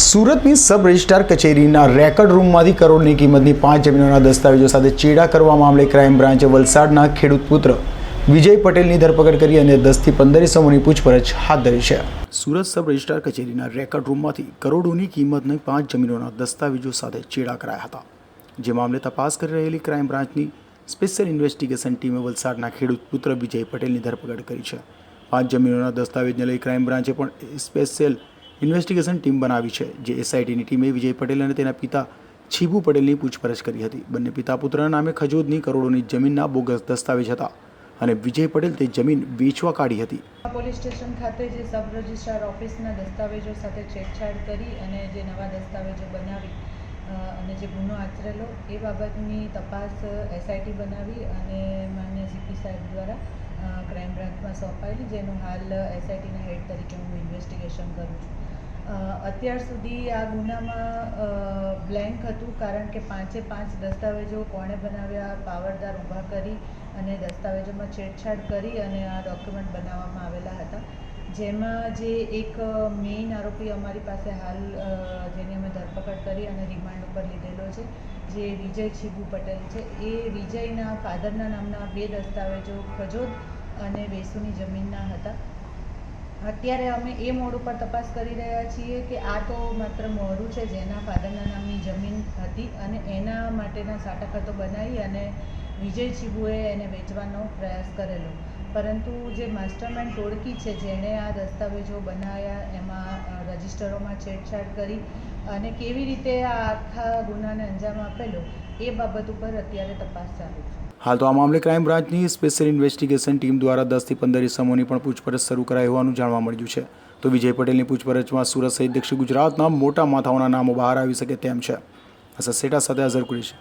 સુરતની સબ રજિસ્ટ્રાર કચેરીના રેકર્ડ રૂમમાંથી કરોડની કિંમતની પાંચ જમીનોના દસ્તાવેજો સાથે ચેડા કરવા મામલે ક્રાઇમ બ્રાન્ચે વલસાડના ખેડૂત પુત્ર વિજય પટેલની ધરપકડ કરી અને દસથી પંદર ઇસમોની પૂછપરછ હાથ ધરી છે. સુરત સબ રજિસ્ટ્રાર કચેરીના રેકર્ડ રૂમમાંથી કરોડોની કિંમતની પાંચ જમીનોના દસ્તાવેજો સાથે ચેડા કરાયા હતા, જે મામલે તપાસ કરી રહેલી ક્રાઇમ બ્રાન્ચની સ્પેશિયલ ઇન્વેસ્ટિગેશન ટીમે વલસાડના ખેડૂત પુત્ર વિજય પટેલની ધરપકડ કરી છે. પાંચ જમીનોના દસ્તાવેજને લઈ ક્રાઇમ બ્રાન્ચે પણ સ્પેશિયલ ઇન્વેસ્ટિગેશન ટીમ બનાવી છે. જે એસઆઈટીની ટીમે વિજય પટેલ અને તેના પિતા છીબુ પટેલની પૂછપરછ કરી હતી. બંને પિતા પુત્રના નામે ખજોદની કરોડોની જમીનના બોગસ દસ્તાવેજ હતા અને વિજય પટેલ તે જમીન વેચવા કાઢી હતી. પોલીસ સ્ટેશન ખાતે જે સબ રજિસ્ટ્રાર ઓફિસના દસ્તાવેજો સાથે છેડછાડ કરી અને જે નવા દસ્તાવેજો બનાવી અને જે ગુનો આચરેલો, એ બાબતની તપાસ એસઆઈટી બનાવી અને માન્ય સીપી સાહેબ દ્વારા ક્રાઇમ બ્રાન્ચમાં સોંપાયેલી, જેનું હાલ એસઆઈટીના હેડ તરીકે હું ઇન્વેસ્ટિગેશન કરું છું. અત્યાર સુધી આ ગુનામાં બ્લેન્ક હતું કારણ કે પાંચે પાંચ દસ્તાવેજો કોણે બનાવ્યા, પાવરદાર ઊભા કરી અને દસ્તાવેજોમાં છેડછાડ કરી અને આ ડોક્યુમેન્ટ બનાવવામાં આવેલા હતા. જેમાં જે એક મેઇન આરોપી અમારી પાસે હાલ જેની અમે ધરપકડ કરી અને રિમાન્ડ ઉપર લીધેલો છે, જે વિજય છીબુ પટેલ છે. એ વિજયના ફાધરના નામના બે દસ્તાવેજો ખજોદ અને વેસુની જમીનના હતા. અત્યારે અમે એ મોડ ઉપર તપાસ કરી રહ્યા છીએ કે આ તો માત્ર મોરું છે જેના ફાધરના નામની જમીન હતી અને એના માટેના સાટાખતો બનાવી અને વિજય ચીબુએ એને વેચવાનો પ્રયાસ કરેલો. પરંતુ જે માસ્ટરમેન્ડ ટોળકી છે જેણે આ દસ્તાવેજો બનાવ્યા, એમાં રજિસ્ટરોમાં છેડછાડ કરી અને કેવી રીતે આ આખા ગુનાને અંજામ આપેલો, એ બાબત ઉપર અત્યારે તપાસ ચાલુ છે. હાલ તો આ મામલે ક્રાઇમ બ્રાન્ચની સ્પેશિયલ ઇન્વેસ્ટિગેશન ટીમ દ્વારા દસથી પંદર ઇસમોની પણ પૂછપરછ શરૂ કરાઈ હોવાનું જાણવા મળ્યું છે. તો વિજય પટેલની પૂછપરછમાં સુરત સહિત દક્ષિણ ગુજરાતના મોટા માથાઓના નામો બહાર આવી શકે તેમ છે. અસર સેટા સાથે હાજર કુરેશી.